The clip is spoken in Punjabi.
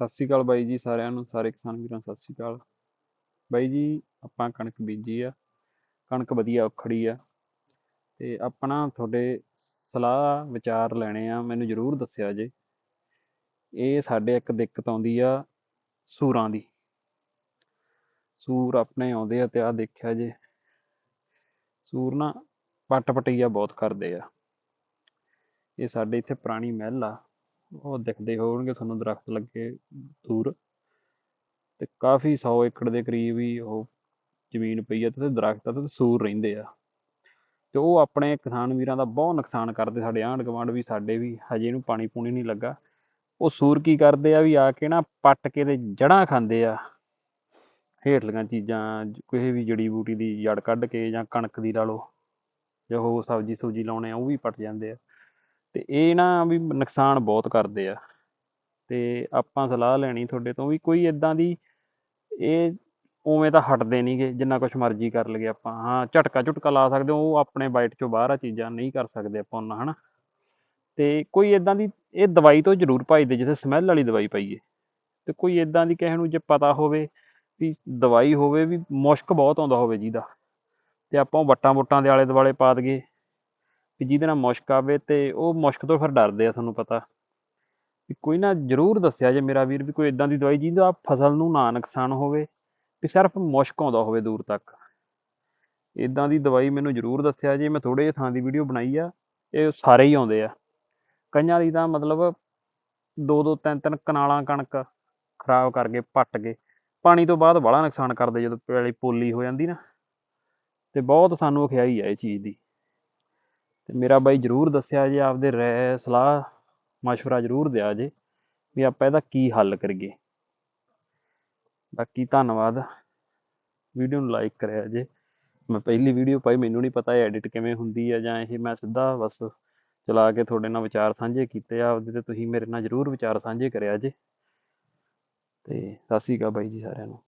ਸਤਿ ਸ਼੍ਰੀ ਅਕਾਲ ਬਾਈ ਜੀ ਸਾਰਿਆਂ ਨੂੰ, ਸਾਰੇ ਕਿਸਾਨ ਵੀਰਾਂ ਸਤਿ ਸ਼੍ਰੀ ਅਕਾਲ। ਬਾਈ ਜੀ, ਆਪਾਂ ਕਣਕ ਬੀਜੀ ਆ, ਕਣਕ ਵਧੀਆ ਉਖੜੀ ਆ ਤੇ ਆਪਣਾ ਤੁਹਾਡੇ ਸਲਾਹ ਵਿਚਾਰ ਲੈਣੇ ਆ, ਮੈਨੂੰ ਜ਼ਰੂਰ ਦੱਸਿਆ ਜੇ। ਇਹ ਸਾਡੇ ਇੱਕ ਦਿੱਕਤ ਆਉਂਦੀ ਆ ਸੂਰਾਂ ਦੀ। ਸੂਰ ਆਪਣੇ ਆਉਂਦੇ ਆ ਤੇ ਆ ਦੇਖਿਆ ਜੇ, ਸੂਰ ਨਾ ਪੱਟ ਪਟਈਆ ਬਹੁਤ ਕਰਦੇ ਆ। ਇਹ ਸਾਡੇ ਇੱਥੇ ਪੁਰਾਣੀ ਮਹਿਲ ਆ। ਉਹ ਦਿਖਦੇ ਹੋਣਗੇ ਤੁਹਾਨੂੰ ਦਰਖਤ ਲੱਗੇ ਦੂਰ। ਤੇ ਕਾਫੀ 100 ਏਕੜ ਦੇ ਕਰੀਬ ਹੀ ਉਹ ਜ਼ਮੀਨ ਪਈ ਆ ਤੇ ਦਰਖਤ ਤੇ ਸੂਰ ਰਹਿੰਦੇ ਆ। ਤੇ ਉਹ ਆਪਣੇ ਕਿਸਾਨ ਵੀਰਾਂ ਦਾ ਬਹੁਤ ਨੁਕਸਾਨ ਕਰਦੇ ਸਾਡੇ ਆਂਢ ਗੁਆਂਢ ਵੀ, ਸਾਡੇ ਵੀ, ਹਜੇ ਇਹਨੂੰ ਪਾਣੀ ਪੂਣੀ ਨਹੀਂ ਲੱਗਾ। ਉਹ ਸੂਰ ਕੀ ਕਰਦੇ ਆ ਵੀ ਆ ਕੇ ਨਾ ਪੱਟ ਕੇ ਤੇ ਜੜ੍ਹਾਂ ਖਾਂਦੇ ਆ। ਹੇਠਲੀਆਂ ਚੀਜ਼ਾਂ, ਕਿਸੇ ਵੀ ਜੜੀ ਬੂਟੀ ਦੀ ਜੜ ਕੱਢ ਕੇ ਜਾਂ ਕਣਕ ਦੀ ਲਾ ਲਓ, ਜਾਂ ਹੋਰ ਸਬਜ਼ੀ ਸੁਬਜ਼ੀ ਲਾਉਣੇ ਆ, ਉਹ ਵੀ ਪੱਟ ਜਾਂਦੇ ਆ। ਤੇ ਇਹ ਨਾ ਵੀ ਨੁਕਸਾਨ ਬਹੁਤ ਕਰਦੇ ਆ। ਤੇ ਆਪਾਂ ਸਲਾਹ ਲੈਣੀ ਤੁਹਾਡੇ ਤੋਂ ਵੀ ਕੋਈ ਇਦਾਂ ਦੀ ਇਹ ਉਵੇਂ ਤਾਂ ਹਟਦੇ ਨਹੀਂਗੇ ਜਿੰਨਾ ਕੁਛ ਮਰਜ਼ੀ ਕਰ ਲਈਏ ਆਪਾਂ। ਹਾਂ, ਝਟਕਾ ਝੁਟਕਾ ਲਾ ਸਕਦੇ ਉਹ ਆਪਣੇ ਬਾਈਟ ਚੋਂ ਬਾਹਰ ਆ ਚੀਜ਼ਾਂ, ਨਹੀਂ ਕਰ ਸਕਦੇ ਆਪਾਂ ਉਹਨਾਂ, ਹਨਾ? ਤੇ ਕੋਈ ਇਦਾਂ ਦੀ, ਇਹ ਦਵਾਈ ਤੋਂ ਜ਼ਰੂਰ ਭਜਦੇ, ਜਿੱਥੇ ਸਮੈਲ ਵਾਲੀ ਦਵਾਈ ਪਾਈਏ ਤੇ ਕੋਈ ਇਦਾਂ ਦੀ ਕਿਸੇ ਨੂੰ ਜੇ ਪਤਾ ਹੋਵੇ ਵੀ ਦਵਾਈ ਹੋਵੇ ਵੀ ਮੁਸ਼ਕ ਬਹੁਤ ਆਉਂਦਾ ਹੋਵੇ ਜਿਹਦਾ। ਤੇ ਆਪਾਂ ਉਹ ਵੱਟਾਂ ਵੁੱਟਾਂ ਦੇ ਆਲੇ ਦੁਆਲੇ ਪਾ ਦਈਏ। ਵੀ ਜਿਹਦੇ ਨਾਲ ਮੁਸ਼ਕ ਆਵੇ ਤੇ ਉਹ ਮੁਸ਼ਕ ਤੋਂ ਫਿਰ ਡਰਦੇ ਆ, ਤੁਹਾਨੂੰ ਪਤਾ। ਵੀ ਕੋਈ ਨਾ ਜ਼ਰੂਰ ਦੱਸਿਆ ਜੇ ਮੇਰਾ ਵੀਰ ਵੀ ਕੋਈ ਇਦਾਂ ਦੀ ਦਵਾਈ ਜਿਹਦਾ ਫਸਲ ਨੂੰ ਨਾ ਨੁਕਸਾਨ ਹੋਵੇ ਵੀ ਸਿਰਫ ਮੁਸ਼ਕ ਆਉਂਦਾ ਹੋਵੇ ਦੂਰ ਤੱਕ। ਇਦਾਂ ਦੀ ਦਵਾਈ ਮੈਨੂੰ ਜ਼ਰੂਰ ਦੱਸਿਆ ਜੇ, ਮੈਂ ਥੋੜੇ ਜਿਹੇ ਥਾਂ ਦੀ ਵੀਡੀਓ ਬਣਾਈ ਆ, ਇਹ ਸਾਰੇ ਹੀ ਆਉਂਦੇ ਆ। ਕਈਆਂ ਦੀ ਤਾਂ ਮਤਲਬ ਦੋ ਦੋ ਤਿੰਨ ਤਿੰਨ ਕਨਾਲਾਂ ਕਣਕ ਖਰਾਬ ਕਰਕੇ ਪੱਟ ਕੇ ਪਾਣੀ ਤੋਂ ਬਾਅਦ ਬੜਾ ਨੁਕਸਾਨ ਕਰਦੇ ਜਦੋਂ ਪੈਲੀ ਪੋਲੀ ਹੋ ਜਾਂਦੀ ਨਾ। ਤੇ ਬਹੁਤ ਸਾਨੂੰ ਅਖਿਆਈ ਆ ਇਹ ਚੀਜ਼ ਦੀ। ਤੇ ਮੇਰਾ ਬਾਈ ਜਰੂਰ ਦੱਸਿਆ ਜੇ, ਆਪਦੇ ਰਾਏ ਸਲਾਹ ਮਸ਼ਵਰਾ ਜਰੂਰ ਦਿਆ ਜੇ ਵੀ ਆਪਾਂ ਇਹਦਾ ਕੀ ਹੱਲ ਕਰੀਏ। ਬਾਕੀ ਧੰਨਵਾਦ। ਵੀਡੀਓ ਨੂੰ ਲਾਈਕ ਕਰਿਆ ਜੇ। ਮੈਂ ਪਹਿਲੀ ਵੀਡੀਓ ਪਾਈ, ਮੈਨੂੰ ਨਹੀਂ ਪਤਾ ਇਹ ਐਡਿਟ ਕਿਵੇਂ ਹੁੰਦੀ ਆ ਜਾਂ ਇਹ ਮੈਂ ਸਿੱਧਾ ਬਸ ਚਲਾ ਕੇ ਤੁਹਾਡੇ ਨਾਲ ਵਿਚਾਰ ਸਾਂਝੇ ਕੀਤੇ ਆ ਉਹਦੇ ਤੇ ਤੁਸੀਂ ਮੇਰੇ ਨਾਲ ਜਰੂਰ ਵਿਚਾਰ ਸਾਂਝੇ ਕਰਿਆ ਜੇ। ਤੇ ਸਤਿ ਸ਼੍ਰੀ ਅਕਾਲ ਬਾਈ ਜੀ ਸਾਰਿਆਂ ਨੂੰ।